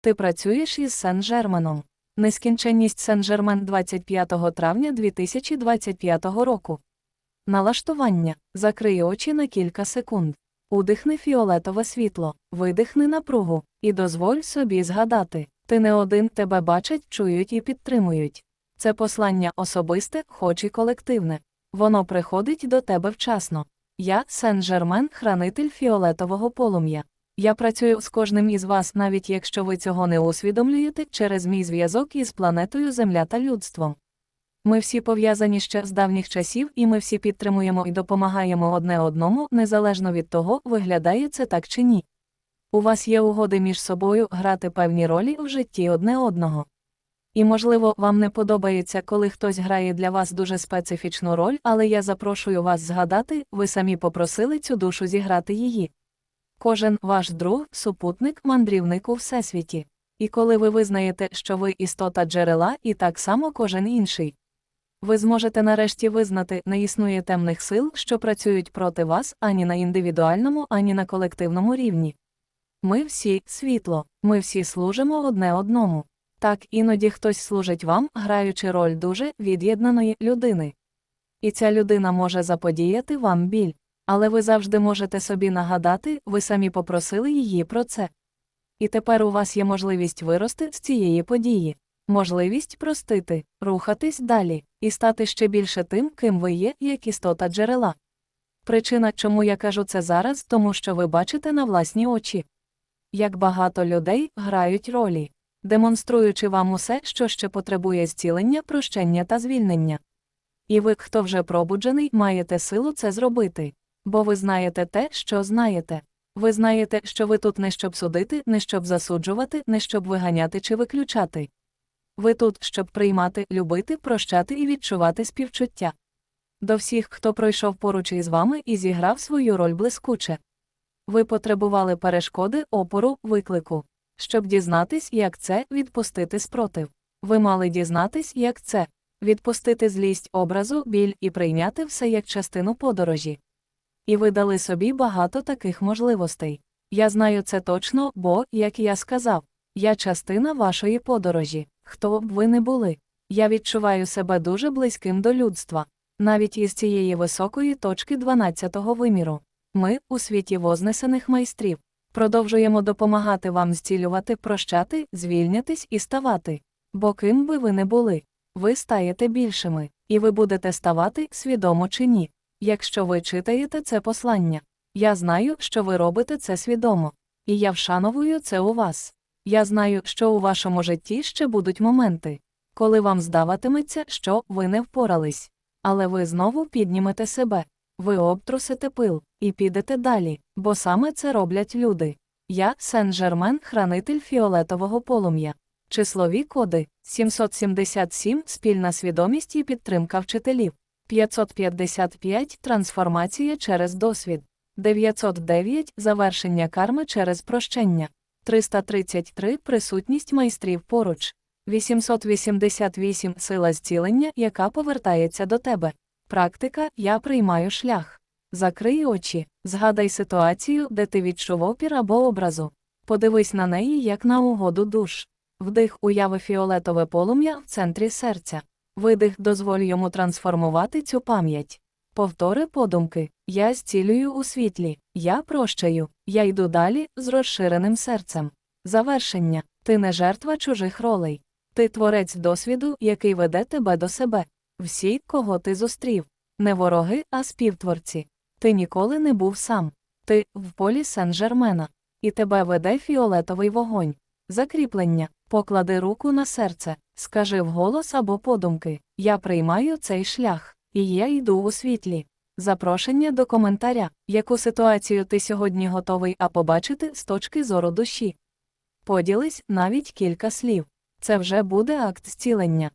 Ти працюєш із Сен-Жерменом. Нескінченність Сен-Жермен 25 травня 2025 року. Налаштування. Закрий очі на кілька секунд. Удихни фіолетове світло, видихни напругу, і дозволь собі згадати. Ти не один тебе бачать, чують і підтримують. Це послання особисте, хоч і колективне. Воно приходить до тебе вчасно. Я Сен-Жермен, хранитель фіолетового полум'я. Я працюю з кожним із вас, навіть якщо ви цього не усвідомлюєте, через мій зв'язок із планетою Земля та людством. Ми всі пов'язані ще з давніх часів, і ми всі підтримуємо і допомагаємо одне одному, незалежно від того, виглядає це так чи ні. У вас є угоди між собою грати певні ролі в житті одне одного. І, можливо, вам не подобається, коли хтось грає для вас дуже специфічну роль, але я запрошую вас згадати, ви самі попросили цю душу зіграти її. Кожен ваш друг, супутник, мандрівник у всесвіті. І коли ви визнаєте, що ви істота джерела, і так само кожен інший. Ви зможете нарешті визнати, не існує темних сил, що працюють проти вас ані на індивідуальному, ані на колективному рівні. Ми всі світло, ми всі служимо одне одному. Так іноді хтось служить вам, граючи роль дуже від'єднаної людини. І ця людина може заподіяти вам біль, але ви завжди можете собі нагадати, ви самі попросили її про це. І тепер у вас є можливість вирости з цієї події, можливість простити, рухатись далі і стати ще більше тим, ким ви є, як істота джерела. Причина, чому я кажу це зараз, тому що ви бачите на власні очі. Як багато людей грають ролі, демонструючи вам усе, що ще потребує зцілення, прощення та звільнення. І ви, хто вже пробуджений, маєте силу це зробити. Бо ви знаєте те, що знаєте. Ви знаєте, що ви тут не щоб судити, не щоб засуджувати, не щоб виганяти чи виключати. Ви тут, щоб приймати, любити, прощати і відчувати співчуття. До всіх, хто пройшов поруч із вами і зіграв свою роль блискуче. Ви потребували перешкоди, опору, виклику. Щоб дізнатись, як це відпустити спротив. Ви мали дізнатись, як це відпустити злість образу, біль і прийняти все як частину подорожі. І ви дали собі багато таких можливостей. Я знаю це точно, бо, як я сказав, я частина вашої подорожі, хто б ви не були. Я відчуваю себе дуже близьким до людства, навіть із цієї високої точки 12-го виміру. Ми, у світі вознесених майстрів, продовжуємо допомагати вам зцілювати, прощати, звільнятись і ставати. Бо ким би ви не були, ви стаєте більшими, і ви будете ставати свідомо чи ні. Якщо ви читаєте це послання, я знаю, що ви робите це свідомо, і я вшановую це у вас. Я знаю, що у вашому житті ще будуть моменти, коли вам здаватиметься, що ви не впорались. Але ви знову піднімете себе, ви обтрусите пил і підете далі, бо саме це роблять люди. Я Сен-Жермен, хранитель фіолетового полум'я. Числові коди 777 спільна свідомість і підтримка вчителів. 555 трансформація через досвід, 909 завершення карми через прощення, 333 присутність майстрів поруч, 888 сила зцілення, яка повертається до тебе. Практика Я приймаю шлях. Закрий очі, згадай ситуацію, де ти відчув опір або образу. Подивись на неї як на угоду душ. Вдих уяви фіолетове полум'я в центрі серця. Видих дозволь йому трансформувати цю пам'ять. Повтори подумки Я зцілюю у світлі, я прощаю, я йду далі з розширеним серцем. Завершення ти не жертва чужих ролей. Ти творець досвіду, який веде тебе до себе. Всі, кого ти зустрів, не вороги, а співтворці. Ти ніколи не був сам. Ти в полі Сен-Жермена, і тебе веде фіолетовий вогонь. Закріплення поклади руку на серце, скажи вголос або подумки Я приймаю цей шлях, і я йду у світлі. Запрошення до коментаря, яку ситуацію ти сьогодні готовий а побачити з точки зору душі. Поділись навіть кілька слів. Це вже буде акт зцілення.